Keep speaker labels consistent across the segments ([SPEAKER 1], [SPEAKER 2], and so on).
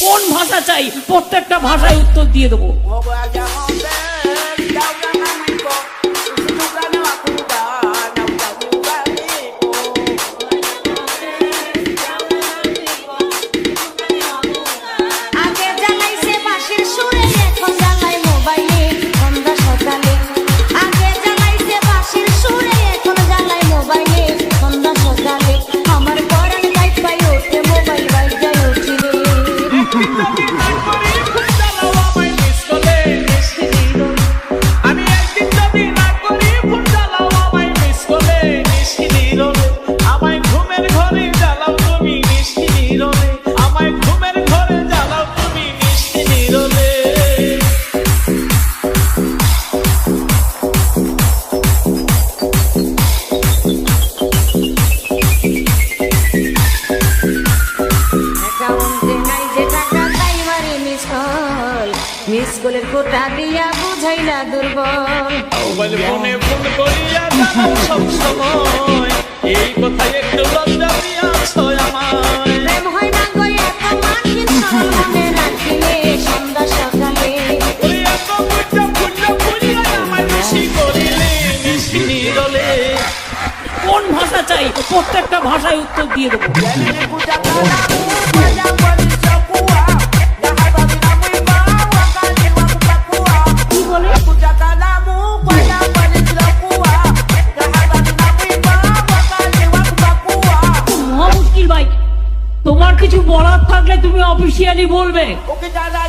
[SPEAKER 1] কোন ভাষা চাই? প্রত্যেকটা ভাষায় উত্তর দিয়ে দেবো।
[SPEAKER 2] স্কুলের কোটা দিয়া বুঝাইলা দুর্বল
[SPEAKER 3] মোবাইল ফোনে ফোন করিয়া সব সময়
[SPEAKER 1] প্রত্যেকটা ভাষায় উত্তর দিয়ে দেবো। কিছু বলার থাকলে তুমি অফিসিয়ালি বলবে। ওকে দাদা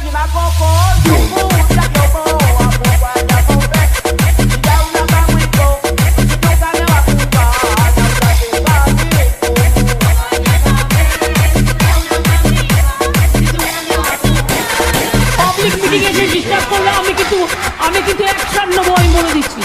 [SPEAKER 1] করলে আমি কিন্তু আমি কিন্তু একশান্ন বই বলে দিচ্ছি।